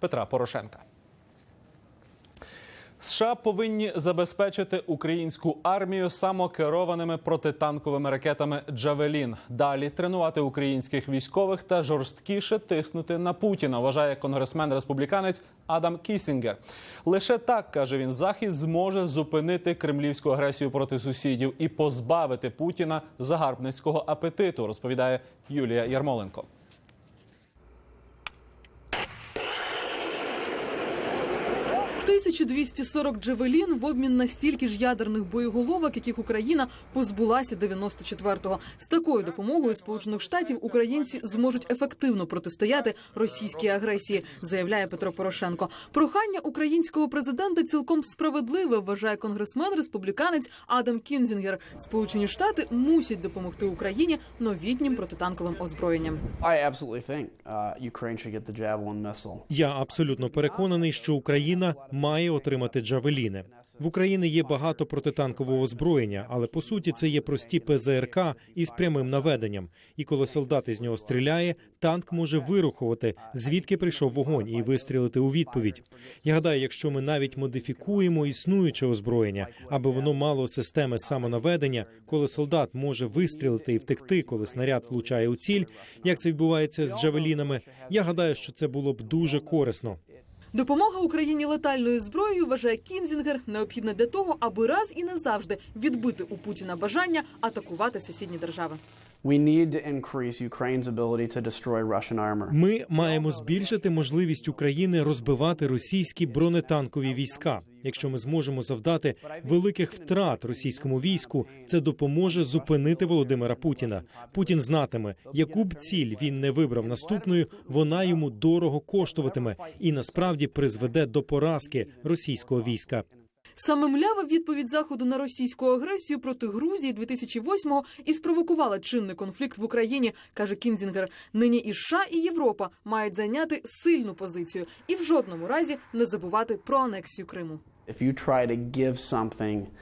Петра Порошенка. США повинні забезпечити українську армію самокерованими протитанковими ракетами Джавелін. Далі тренувати українських військових та жорсткіше тиснути на Путіна. Вважає конгресмен республіканець Адам Кісінгер. Лише так каже він, захід зможе зупинити кремлівську агресію проти сусідів і позбавити Путіна загарбницького апетиту. Розповідає Юлія Ярмоленко. – 1240 джевелін в обмін на стільки ж ядерних боєголовок, яких Україна позбулася 94-го. З такою допомогою Сполучених Штатів українці зможуть ефективно протистояти російській агресії, заявляє Петро Порошенко. Прохання українського президента цілком справедливе, вважає конгресмен республіканець Адам Кінзінгер. Сполучені Штати мусять допомогти Україні новітнім протитанковим озброєнням. Uh. Я абсолютно переконаний, що Україна має отримати джавеліни. В Україні є багато протитанкового озброєння, але по суті це є прості ПЗРК із прямим наведенням. І коли солдат із нього стріляє, танк може вирухувати, звідки прийшов вогонь, і вистрілити у відповідь. Я гадаю, якщо ми навіть модифікуємо існуюче озброєння, аби воно мало системи самонаведення, коли солдат може вистрілити і втекти, коли снаряд влучає у ціль, як це відбувається з джавелінами, я гадаю, що це було б дуже корисно. Допомога Україні летальною зброєю вважає Кінзінгер необхідна для того, аби раз і назавжди відбити у Путіна бажання атакувати сусідні держави. Ми маємо збільшити можливість України розбивати російські бронетанкові війська. Якщо ми зможемо завдати великих втрат російському війську, це допоможе зупинити Володимира Путіна. Путін знатиме, яку б ціль він не вибрав наступною, вона йому дорого коштуватиме і насправді призведе до поразки російського війська. Саме млява відповідь заходу на російську агресію проти Грузії 2008-го і спровокувала чинний конфлікт в Україні, каже Кінзінгер. Нині і США, і Європа мають зайняти сильну позицію і в жодному разі не забувати про анексію Криму.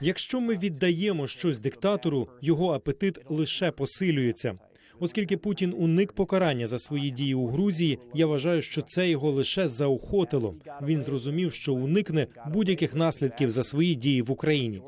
Якщо ми віддаємо щось диктатору, його апетит лише посилюється. Оскільки Путін уник покарання за свої дії у Грузії, я вважаю, що це його лише заохотило. Він зрозумів, що уникне будь-яких наслідків за свої дії в Україні.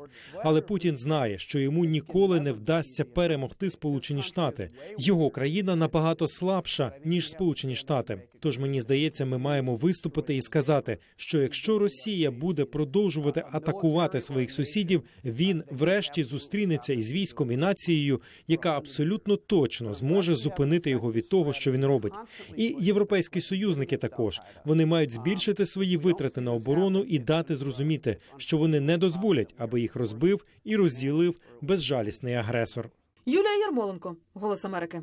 Але Путін знає, що йому ніколи не вдасться перемогти Сполучені Штати. Його країна набагато слабша ніж Сполучені Штати. Тож мені здається, ми маємо виступити і сказати, що якщо Росія буде продовжувати атакувати своїх сусідів, він врешті зустрінеться із військом і нацією, яка абсолютно точно зможе зупинити його від того, що він робить. І європейські союзники також вони мають збільшити свої витрати на оборону і дати зрозуміти, що вони не дозволять, аби їх розбив і розділив безжалісний агресор. Юлія Ярмоленко, Голос Америки.